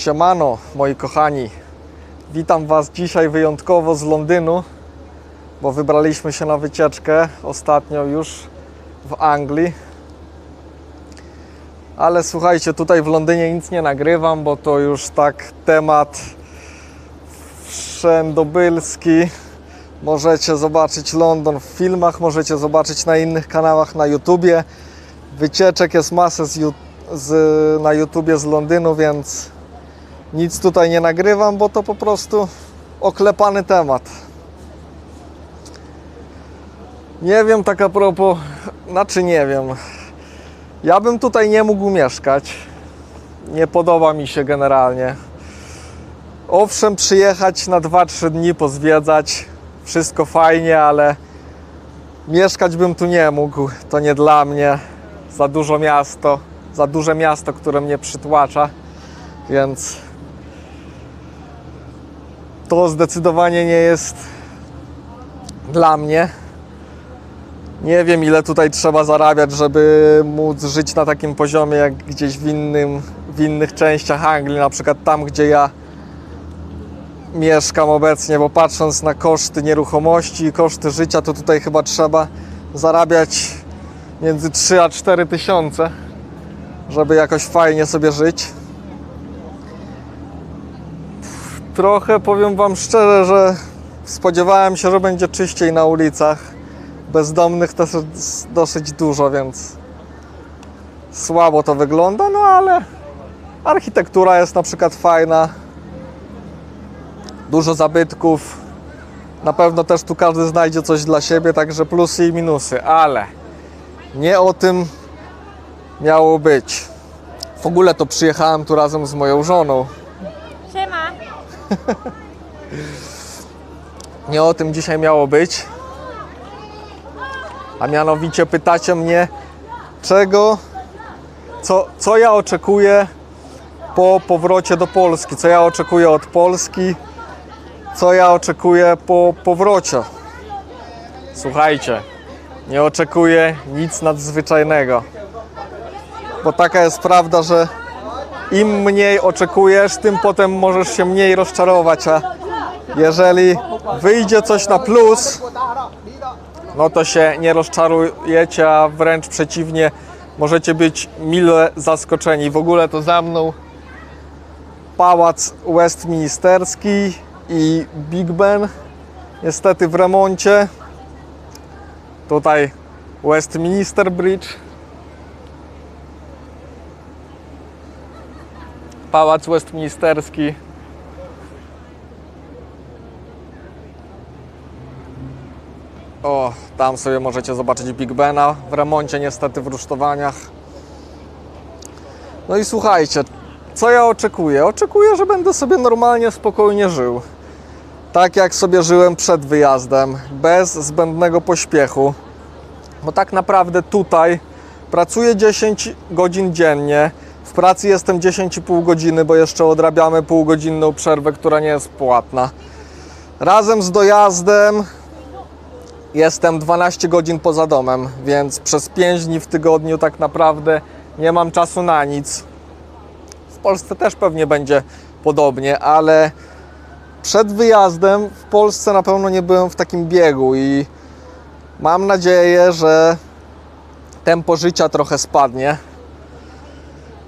Siemano, moi kochani. Witam Was dzisiaj wyjątkowo z Londynu, bo wybraliśmy się na wycieczkę ostatnio już w Anglii. Ale słuchajcie, tutaj w Londynie nic nie nagrywam, bo to już tak temat wszędobylski. Możecie zobaczyć London w filmach, możecie zobaczyć na innych kanałach na YouTubie. Wycieczek jest masę z, na YouTubie z Londynu, więc nic tutaj nie nagrywam, bo to po prostu oklepany temat. Nie wiem tak a propos, znaczy nie wiem. Ja bym tutaj nie mógł mieszkać. Nie podoba mi się generalnie. Owszem, przyjechać na 2-3 dni, pozwiedzać, wszystko fajnie, ale mieszkać bym tu nie mógł. To nie dla mnie. Za dużo miasto, za duże miasto, które mnie przytłacza, więc to zdecydowanie nie jest dla mnie. Nie wiem, ile tutaj trzeba zarabiać, żeby móc żyć na takim poziomie, jak gdzieś w, innym, w innych częściach Anglii, na przykład tam, gdzie ja mieszkam obecnie, bo patrząc na koszty nieruchomości i koszty życia, to tutaj chyba trzeba zarabiać między 3 a 4 tysiące, żeby jakoś fajnie sobie żyć. Trochę powiem Wam szczerze, że spodziewałem się, że będzie czyściej na ulicach. Bezdomnych też dosyć dużo, więc słabo to wygląda, no ale architektura jest na przykład fajna. Dużo zabytków. Na pewno też tu każdy znajdzie coś dla siebie, także plusy i minusy, ale nie o tym miało być. W ogóle to przyjechałem tu razem z moją żoną. Nie o tym dzisiaj miało być. A mianowicie pytacie mnie, czego, co, co ja oczekuję po powrocie do Polski, co ja oczekuję od Polski, co ja oczekuję po powrocie. Słuchajcie, nie oczekuję nic nadzwyczajnego. Bo taka jest prawda, że im mniej oczekujesz, tym potem możesz się mniej rozczarować, a jeżeli wyjdzie coś na plus, no to się nie rozczarujecie, a wręcz przeciwnie, możecie być mile zaskoczeni. W ogóle to za mną pałac westminsterski i Big Ben, niestety w remoncie. Tutaj Westminster Bridge. Pałac Westminsterski. O, tam sobie możecie zobaczyć Big Bena w remoncie, niestety w rusztowaniach. No i słuchajcie, co ja oczekuję? Oczekuję, że będę sobie normalnie, spokojnie żył. Tak jak sobie żyłem przed wyjazdem, bez zbędnego pośpiechu. Bo tak naprawdę tutaj pracuję 10 godzin dziennie. W pracy jestem 10,5 godziny, bo jeszcze odrabiamy półgodzinną przerwę, która nie jest płatna. Razem z dojazdem jestem 12 godzin poza domem, więc przez 5 dni w tygodniu tak naprawdę nie mam czasu na nic. W Polsce też pewnie będzie podobnie, ale przed wyjazdem w Polsce na pewno nie byłem w takim biegu i mam nadzieję, że tempo życia trochę spadnie.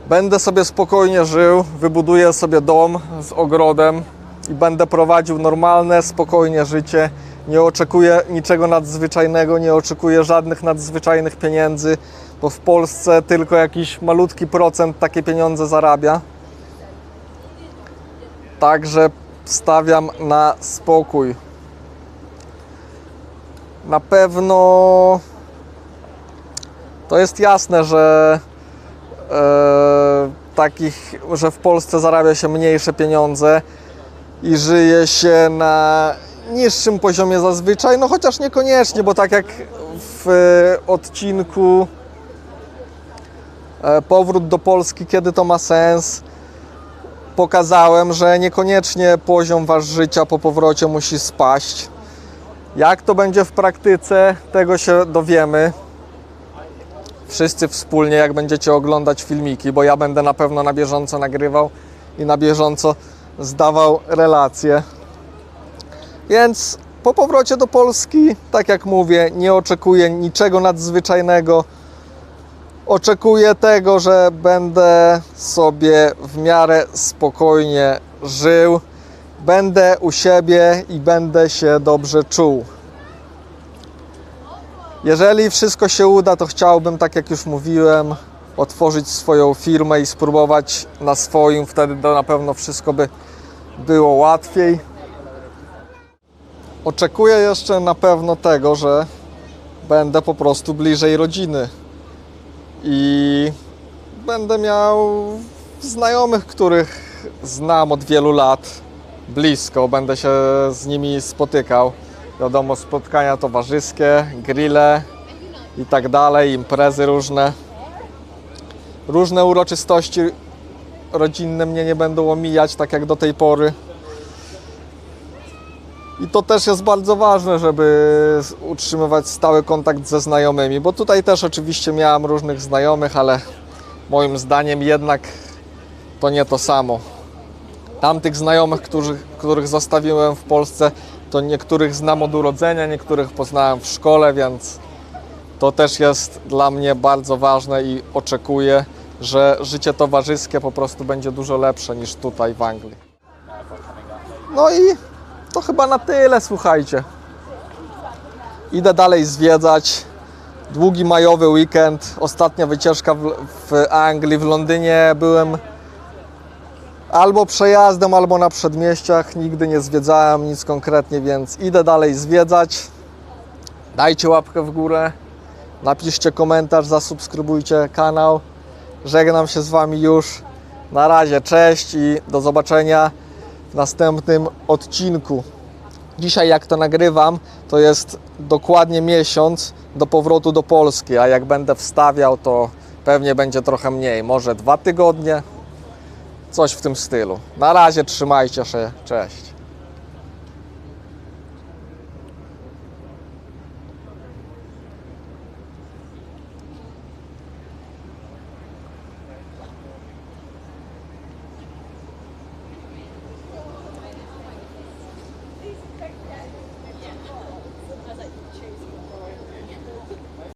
Będę sobie spokojnie żył, wybuduję sobie dom z ogrodem i będę prowadził normalne, spokojnie życie. Nie oczekuję niczego nadzwyczajnego, nie oczekuję żadnych nadzwyczajnych pieniędzy, bo w Polsce tylko jakiś malutki procent takie pieniądze zarabia. Także stawiam na spokój. Na pewno to jest jasne, że takich, że w Polsce zarabia się mniejsze pieniądze i żyje się na niższym poziomie zazwyczaj, no chociaż niekoniecznie, bo tak jak w e, odcinku e, Powrót do Polski, kiedy to ma sens, pokazałem, że niekoniecznie poziom wasz życia po powrocie musi spaść. Jak to będzie w praktyce, tego się dowiemy. Wszyscy wspólnie, jak będziecie oglądać filmiki, bo ja będę na pewno na bieżąco nagrywał i na bieżąco zdawał relacje. Więc po powrocie do Polski, tak jak mówię, nie oczekuję niczego nadzwyczajnego. Oczekuję tego, że będę sobie w miarę spokojnie żył, będę u siebie i będę się dobrze czuł. Jeżeli wszystko się uda, to chciałbym, tak jak już mówiłem, otworzyć swoją firmę i spróbować na swoim. Wtedy to na pewno wszystko by było łatwiej. Oczekuję jeszcze na pewno tego, że będę po prostu bliżej rodziny i będę miał znajomych, których znam od wielu lat blisko. Będę się z nimi spotykał. Wiadomo, spotkania towarzyskie, grille i tak dalej, imprezy różne. Różne uroczystości rodzinne mnie nie będą omijać, tak jak do tej pory. I to też jest bardzo ważne, żeby utrzymywać stały kontakt ze znajomymi, bo tutaj też oczywiście miałem różnych znajomych, ale moim zdaniem jednak to nie to samo. Tamtych znajomych, których zostawiłem w Polsce, to niektórych znam od urodzenia, niektórych poznałem w szkole, więc to też jest dla mnie bardzo ważne i oczekuję, że życie towarzyskie po prostu będzie dużo lepsze niż tutaj w Anglii. No i to chyba na tyle, słuchajcie. Idę dalej zwiedzać. Długi majowy weekend, ostatnia wycieczka w, w Anglii, w Londynie byłem albo przejazdem, albo na przedmieściach. Nigdy nie zwiedzałem nic konkretnie, więc idę dalej zwiedzać. Dajcie łapkę w górę, napiszcie komentarz, zasubskrybujcie kanał. Żegnam się z Wami już. Na razie, cześć i do zobaczenia w następnym odcinku. Dzisiaj, jak to nagrywam, to jest dokładnie miesiąc do powrotu do Polski, a jak będę wstawiał, to pewnie będzie trochę mniej, może dwa tygodnie, coś w tym stylu. Na razie, trzymajcie się, cześć.